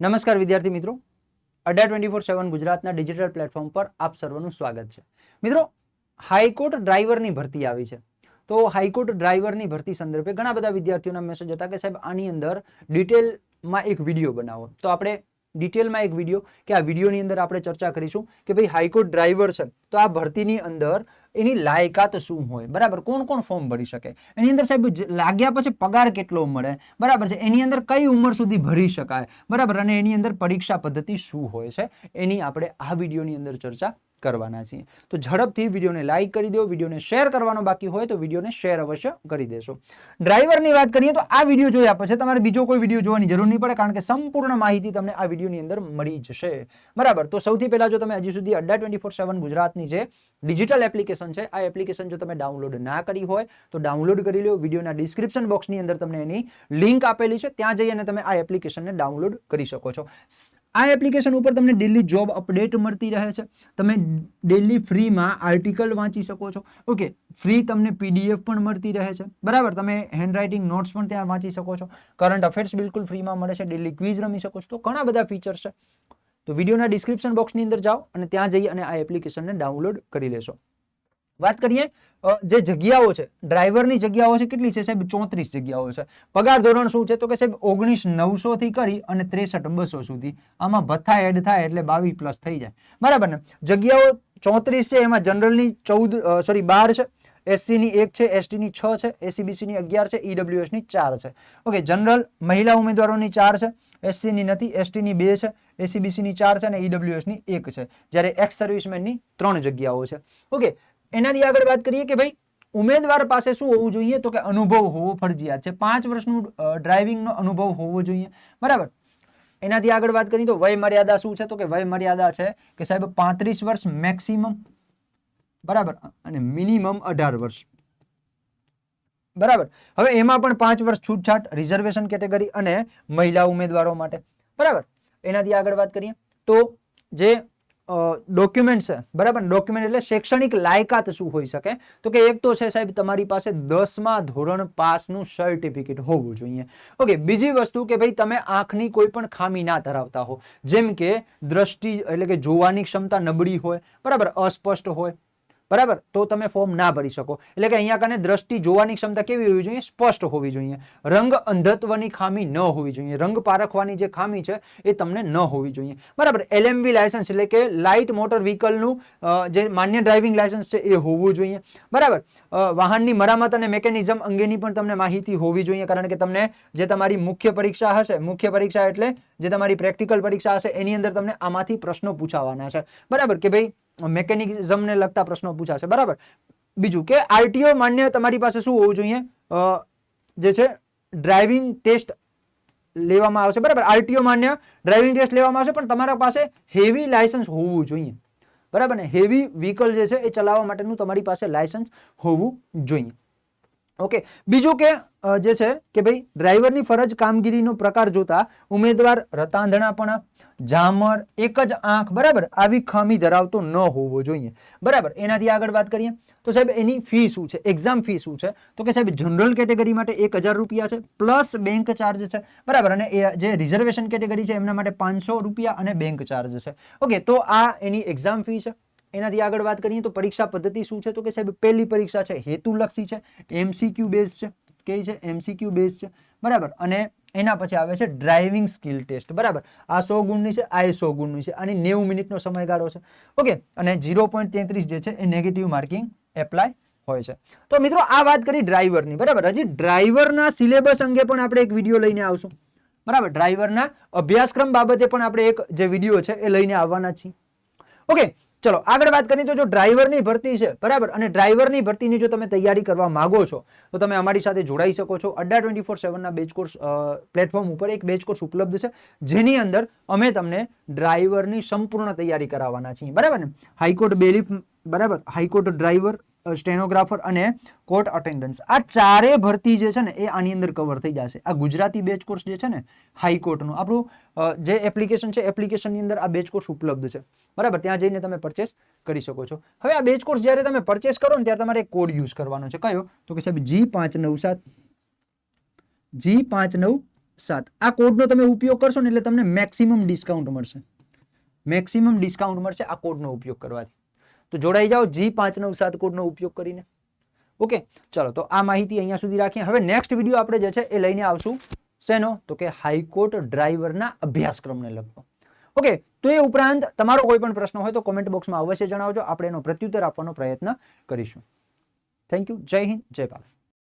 નમસ્કાર વિદ્યાર્થી મિત્રો. અડા ટ્વેન્ટી ફોર સેવન ગુજરાતના ડિજિટલ પ્લેટફોર્મ પર આપ સર્વનું સ્વાગત છે. મિત્રો, હાઈકોર્ટ ડ્રાઈવરની ભરતી આવી છે. તો હાઈકોર્ટ ડ્રાઈવરની ભરતી સંદર્ભે ઘણા બધા વિદ્યાર્થીઓના મેસેજ હતા કે સાહેબ, આની અંદર ડિટેલમાં એક વીડિયો બનાવો. તો આપણે ડિટેલમાં એક વીડિયો કે આ વિડીયોની અંદર આપણે ચર્ચા કરીશું કે ભાઈ હાઈકોર્ટ ડ્રાઈવર છે, તો આ ભરતીની અંદર એની લાયકાત શું હોય? બરાબર? કોણ કોણ ફોર્મ ભરી શકે? એની અંદર સાહેબ લાગ્યા પછી પગાર કેટલો મળે? બરાબર છે? એની અંદર કઈ ઉંમર સુધી ભરી શકાય? બરાબર? અને એની અંદર પરીક્ષા પદ્ધતિ શું હોય છે? એની આપણે આ વિડીયોની અંદર ચર્ચા કરવાના છીએ. તો ઝડપથી વિડીયોને લાઈક કરી દો, વિડીયોને શેર કરવાનો બાકી હોય તો વિડીયોને શેર અવશ્ય કરી દેશો. ડ્રાઈવરની વાત કરીએ તો આ વીડિયો જોયા પછી તમારે બીજો કોઈ વીડિયો જોવાની જરૂર નહીં પડે કારણ કે સંપૂર્ણ માહિતી તમને આ વિડીયોની અંદર મળી જશે. બરાબર? તો સૌથી પહેલા જો તમે હજી સુધી અડ્ડા ટ્વેન્ટી ફોર સેવન ગુજરાતની જે ડિજિટલ એપ્લિકેશન છે, આ એપ્લિકેશન જો તમે ડાઉનલોડ ના કરી હોય તો ડાઉનલોડ કરી લો વિડીયોના ડિસ્ક્રિપ્શન બોક્સની અંદર તમને એની લિંક આપેલી છે. ત્યાં જઈ અને તમે આ એપ્લિકેશનને ડાઉનલોડ કરી શકો છો. આ એપ્લિકેશન ઉપર તમને ડેલી જોબ અપડેટ મળતી રહે છે. તમે ડેલી ફ્રીમાં આર્ટિકલ વાંચી શકો છો. ઓકે ફ્રી તમને પીડીએફ પણ મળતી રહે છે. બરાબર, તમે હેન્ડરાઇટિંગ નોટ્સ પણ ત્યાં વાંચી શકો છો. કરંટ અફેર્સ બિલકુલ ફ્રીમાં મળે છે. ડેલી ક્વિઝ રમી શકો છો. તો ઘણા બધા ફીચર્સ છે. તો વિડીયોના ડિસ્ક્રિપ્શન બોક્સની અંદર જાઓ અને ત્યાં જઈ અને આ એપ્લિકેશનને ડાઉનલોડ કરી લેશો. વાત કરીએ જે જગ્યાઓ છે, ડ્રાઈવરની જગ્યાઓ છે કેટલી છે સાહેબ? ચોત્રીસ જગ્યાઓ છે. પગાર ધોરણ શું છે? તો કે સાહેબ, ઓગણીસ નવસો થી કરી અને ત્રેસઠ બસો સુધી. આમાં ભથ્થા એડ થાય એટલે બાવીસ પ્લસ થઈ જાય. બરાબર ને? જગ્યાઓ ચોત્રીસ છે, એમાં જનરલની ચૌદ સોરી બાર છે. એસસીની એક છે એસટીની છ છે એસીબીસીની અગિયાર છે ઈડબ્લ્યુએસની ચાર છે. ઓકે જનરલ મહિલા ઉમેદવારોની ચાર છે એસસીની નથી એસટીની બે છે એસીબીસીની ચાર છે અને ઈડબ્લ્યુએસની એક છે. જ્યારે એક્સ સર્વિસમેનની ત્રણ જગ્યાઓ છે. ઓકે એનાથી આગળ વાત કરીએ કે ભાઈ, ઉમેદવાર પાસે શું હોવું જોઈએ? તો કે અનુભવ હોવો ફરજિયાત છે. પાંચ વર્ષનું ડ્રાઇવિંગનો અનુભવ હોવો જોઈએ. બરાબર? એનાથી આગળ વાત કરીએ તો વય મર્યાદા શું છે? તો કે વય મર્યાદા છે કે સાહેબ પાંત્રીસ વર્ષ મેક્સિમમ બરાબર? અને મિનિમમ અઢાર વર્ષ. બરાબર? હવે એમાં પણ પાંચ વર્ષ છૂટછાટ રિઝર્વેશન કેટેગરી અને મહિલા ઉમેદવારો માટે. બરાબર? એનાથી આગળ વાત કરીએ તો જે ડોક્યુમેન્ટ છે. બરાબર? ડોક્યુમેન્ટ એટલે શૈક્ષણિક લાયકાત શું હોઈ શકે? તો કે એક તો છે સાહેબ, તમારી પાસે દસમા ધોરણ પાસનું સર્ટિફિકેટ હોવું જોઈએ. ઓકે બીજી વસ્તુ કે ભાઈ તમે આંખની કોઈ પણ ખામી ના ધરાવતા હો. જેમ કે દ્રષ્ટિ, એટલે કે જોવાની ક્ષમતા નબળી હોય, બરાબર? અસ્પષ્ટ હોય બરાબર? તો તમે ફોર્મ ના ભરી શકો. એટલે કે અહીંયા કને દ્રષ્ટિ જોવાની ક્ષમતા કેવી હોવી જોઈએ? સ્પષ્ટ હોવી જોઈએ. રંગ અંધત્વની ખામી ન હોવી જોઈએ. રંગ પારખવાની જે ખામી છે, એ તમને ન હોવી જોઈએ. બરાબર? એલએમવી લાયસન્સ એટલે કે લાઇટ મોટર વ્હીકલનું જે માન્ય ડ્રાઇવિંગ લાયસન્સ છે, એ હોવું જોઈએ. બરાબર? વાહનની મરામત અને મેકેનિઝમ અંગેની પણ તમને માહિતી હોવી જોઈએ, કારણ કે તમને જે તમારી મુખ્ય પરીક્ષા હશે, મુખ્ય પરીક્ષા એટલે જે તમારી પ્રેક્ટિકલ પરીક્ષા હશે, એની અંદર તમને આમાંથી પ્રશ્નો પૂછાવાના છે. બરાબર? કે ભાઈ મેકેનિઝમને લગતા પ્રશ્નો પૂછાશે, બરાબર? બીજું કે આરટીઓ માન્ય તમારી પાસે શું હોવું જોઈએ? જે છે, ડ્રાઇવિંગ ટેસ્ટ લેવામાં આવશે, બરાબર? આરટીઓ માન્ય ડ્રાઇવિંગ ટેસ્ટ લેવામાં આવશે, પણ તમારા પાસે હેવી લાયસન્સ હોવું જોઈએ. બરાબર ને? હેવી વ્હીકલ જે છે, એ ચલાવવા માટેનું તમારી પાસે લાયસન્સ હોવું જોઈએ. ઓકે બીજું કે જે છે કે ભાઈ, ડ્રાઈવરની ફરજ કામગીરીનો પ્રકાર જોતા ઉમેદવાર રતાંધણાપણા ઝામર એક જ આંખ, બરાબર, આવી ખામી ધરાવતો ન હોવો જોઈએ. બરાબર, એનાથી આગળ વાત કરીએ. તો સાહેબ, એની ફી શું છે? એક્ઝામ ફી શું છે? તો કે સાહેબ જનરલ કેટેગરી માટે એક રૂપિયા છે પ્લસ બેંક ચાર્જ છે. બરાબર, અને એ જે રિઝર્વેશન કેટેગરી છે, એમના માટે પાંચસો રૂપિયા અને બેંક ચાર્જ છે. ઓકે તો આ એની એક્ઝામ ફી છે. એનાથી આગળ વાત કરીએ તો પરીક્ષા પદ્ધતિ શું છે? તો કે સાહેબ, પહેલી પરીક્ષા છે, હેતુલક્ષી છે એમસીક્યુ બેઝ છે. કઈ છે? એમસીક્યુ બેઝ છે. બરાબર. અને એના પછી આવે છે ડ્રાઇવિંગ સ્કિલ ટેસ્ટ બરાબર. આ સો ગુણની છે, આ સો ગુણની છે. આની નેવું મિનિટનો સમયગાળો છે. ઓકે. અને ઝીરો પોઈન્ટ તેત્રીસ જે છે, એ નેગેટિવ માર્કિંગ એપ્લાય હોય છે. તો મિત્રો, આ વાત કરી ડ્રાઈવરની બરાબર. હજી ડ્રાઈવરના સિલેબસ અંગે પણ આપણે એક વીડિયો લઈને આવશું. બરાબર. ડ્રાઈવરના અભ્યાસક્રમ બાબતે પણ આપણે એક જે વીડિયો છે, એ લઈને આવવાના છીએ. ઓકે. ચલો, આગળ વાત કરીએ તો જો ડ્રાઈવરની ભરતી છે, બરાબર? અને ડ્રાઈવરની ભરતીની જો તમે તૈયારી કરવા માંગો છો, તો તમે અમારી સાથે જોડાઈ શકો છો. અડ્ડા ટ્વેન્ટી ફોર સેવનના બેચ કોર્સ પ્લેટફોર્મ ઉપર એક બેચ કોર્સ ઉપલબ્ધ છે, જેની અંદર અમે તમને ડ્રાઈવરની સંપૂર્ણ તૈયારી કરાવવાના છીએ. બરાબર ને? હાઈકોર્ટ બેલીફ બરાબર? હાઈકોર્ટ ડ્રાઈવર સ્ટેનોગ્રાફર અને કોર્ટ અટેન્ડન્સ આ ચારે ભરતી જે છે ને, એ આની અંદર કવર થઈ જશે. આ ગુજરાતી બેચ કોર્સ જે છે ને હાઈકોર્ટનું આપણું જે એપ્લિકેશન છે એપ્લિકેશનની અંદર આ બેચ કોર્સ ઉપલબ્ધ છે. બરાબર? ત્યાં જઈને તમે પરચેસ કરી શકો છો. હવે આ બેચ કોર્સ જ્યારે તમે પરચેસ કરો ને, ત્યારે તમારે કોડ યુઝ કરવાનો છે. કયો? તો કે સાહેબ જી પાંચ નવ સાત. જી પાંચ નવ સાત. આ કોડનો તમે ઉપયોગ કરશો ને, એટલે તમને મેક્સિમમ ડિસ્કાઉન્ટ મળશે. મેક્સિમમ ડિસ્કાઉન્ટ મળશે આ કોડનો ઉપયોગ કરવાથી. તો જોડાઈ જાઓ જી પાંચ નવ સાત કોડનો ઉપયોગ કરીને. ઓકે, ચલો, તો આ માહિતી અહીંયા સુધી રાખીએ. હવે નેક્સ્ટ વીડિયો આપણે જે છે એ લઈને આવશું. શેનો? તો કે હાઈકોર્ટ ડ્રાઈવરના અભ્યાસક્રમને લગતો. ઓકે, તો એ ઉપરાંત તમારો કોઈ પણ પ્રશ્ન હોય તો કોમેન્ટ બોક્સમાં અવશ્ય જણાવજો. આપણે એનો પ્રત્યુત્તર આપવાનો પ્રયત્ન કરીશું. થેન્ક યુ જય હિન્દ, જય ભારત.